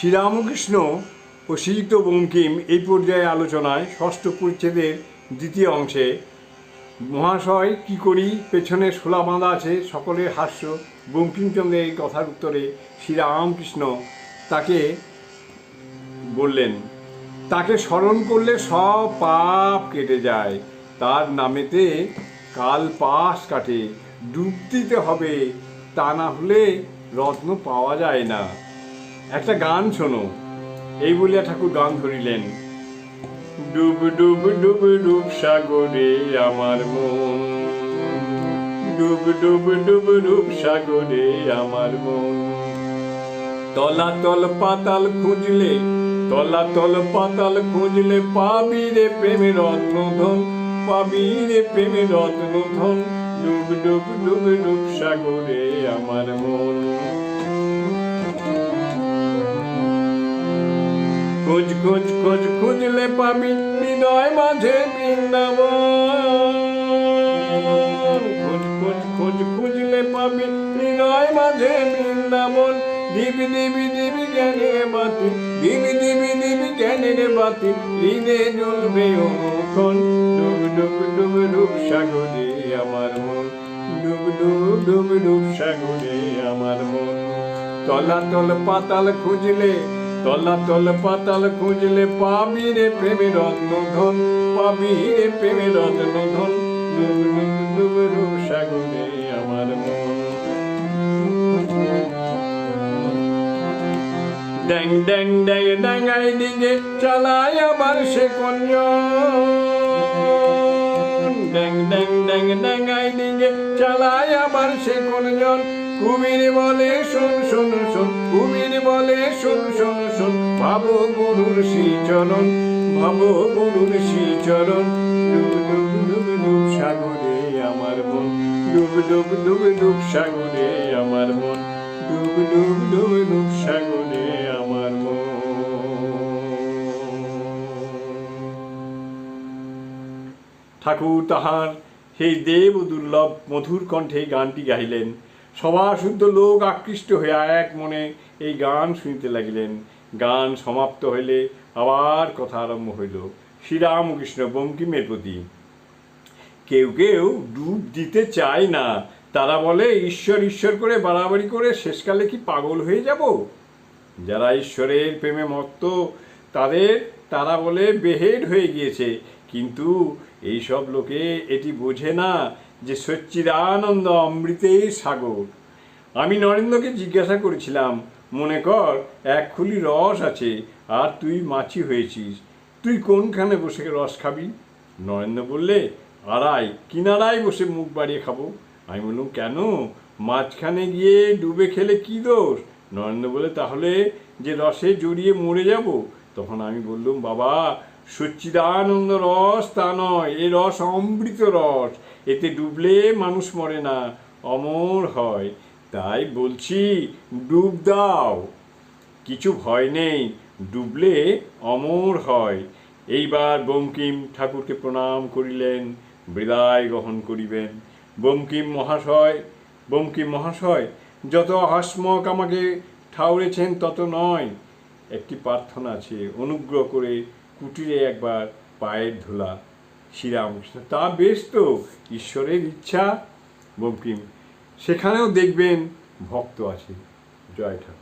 শ্রীরামকৃষ্ণ ও শ্রীযুক্ত বঙ্কিম এই পর্যায়ে আলোচনায় ষষ্ঠ পরিচ্ছেদের দ্বিতীয় অংশে, মহাশয়, কি করি? পেছনে শোলা বাঁধা আছে, সকলের হাস্য। বঙ্কিমচন্দ্রের এই কথার উত্তরে শ্রীরামকৃষ্ণ তাকে বললেন, তাকে স্মরণ করলে সব পাপ কেটে যায়। তার নামেতে কাল পাশ কাটে ডুব দিতে হবে। তা না হলে রত্ন পাওয়া যায় না। একটা গান শোনো। এই বলিয়া ঠাকুর গান ধরিলেন। ডুব ডুব ডুব ডুব সাগরে আমার মন। ডুব ডুব ডুব ডুব সাগরে আমার মন। তলাতল পাতাল খুঁজলে, তলাতল পাতাল খুঁজলে পাবি রে প্রেমে রত্নধন, পাবি রে প্রেমে রত্নধন। ডুব ডুব ডুব ডুব সাগরে আমার মন। খোঁজ খোঁজ খোঁজ খুঁজলে পাবি হৃদয় মাঝে বৃন্দাবন। খোঁজ খোঁজ খোঁজ খুঁজলে পাবি হৃদয় মাঝে বৃন্দাবন। দিবি দিবি দিবি জ্ঞানের বাতি দিবি দিবি দিবি জ্ঞানের বাতি হৃদে জ্বলবে অনুক্ষণ ডুব ডুব ডুব ডুব সাগরে আমার মন। ডুব ডুব ডুব ডুব সাগরে আমার মন। তলাতল পাতাল খুঁজলে তলাতল পাতাল খুঁজলে পাবি রে প্রেমে রত্ন ধন পাবি রে প্রেমে রত্ন ধন ডুব ডুব ডুব ডুব সাগরে আমার মন। ড্যাং ড্যাং ড্যাং ড্যাঙ্গাই দিকে চালায় আবার সে কঞ্জন ড্যাং ড্যাং ড্যাং ড্যাঙ্গাই দিকে চালায় আবার সে কঞ্জন কুমির বলে, শুন, শোন শোন, কুমির বলে, শোন শোন শোন, ভাবো গুরুর শ্রীচরণ ভাবো গুরুর শ্রীচরণ ডুব ডুব ডুব ডুব সাগরে আমার মন, ডুব ডুব ডুব ডুব সাগরে আমার মন, ডুব ডুব ডুব ডুব সাগরে আমার মন। ঠাকুর তাহার সেই দেব দুর্লভ, মধুর কণ্ঠে গানটি গাইলেন সভা শুদ্ধ লোক আকৃষ্ট হইয়া এক মনে এই গান শুনিতে লাগিলেন। গান সমাপ্ত হইলে আবার কথা আরম্ভ হইল। শ্রীরামকৃষ্ণ বঙ্কিমের প্রতি। কেউ কেউ ডুব দিতে চায় না। তারা বলে, ঈশ্বর ঈশ্বর করে বাড়াবাড়ি করে শেষকালে কি পাগল হয়ে যাব? যারা ঈশ্বরের প্রেমে মত্ত, তাদের, তারা বলে বেহেড হয়ে গিয়েছে। কিন্তু এইসব লোকে এটি বোঝে না। যে সচ্চিদানন্দ অমৃতের সাগর। আমি নরেন্দ্রকে জিজ্ঞাসা করেছিলাম, মনে কর, এক খুলি রস আছে, আর তুই মাছি হয়েছিস। তুই কোনখানে বসে রস খাবি? নরেন্দ্র বললে, আড়াই, কিনারায় বসে মুখ বাড়িয়ে খাব। আমি বললাম, কেন? মাঝখানে গিয়ে ডুবে খেলে কি দোষ? নরেন্দ্র বলে তাহলে যে রসে জড়িয়ে মরে যাব? তখন আমি বললাম, বাবা, সচ্চিদানন্দ রস তা নয়, এ রস অমৃত রস। এতে ডুবলে মানুষ মরে না। অমর হয়। তাই বলছি, ডুব দাও। কিছু ভয় নেই। ডুবলে অমর হয়। এইবার বঙ্কিম ঠাকুরকে প্রণাম করিলেন, বিদায় গ্রহণ করিবেন। বঙ্কিম মহাশয় বঙ্কিম মহাশয়, যত হাসমক আমাকে ঠাউরেছেন তত নয়। একটি প্রার্থনা আছে, অনুগ্রহ করে কুটিরে একবার পায়ের ধুলা শ্রীরামকৃষ্ণ তা বেশ তো ঈশ্বরের ইচ্ছা বঙ্কিম। সেখানেও দেখবেন ভক্ত আছে জয় ঠাকুর।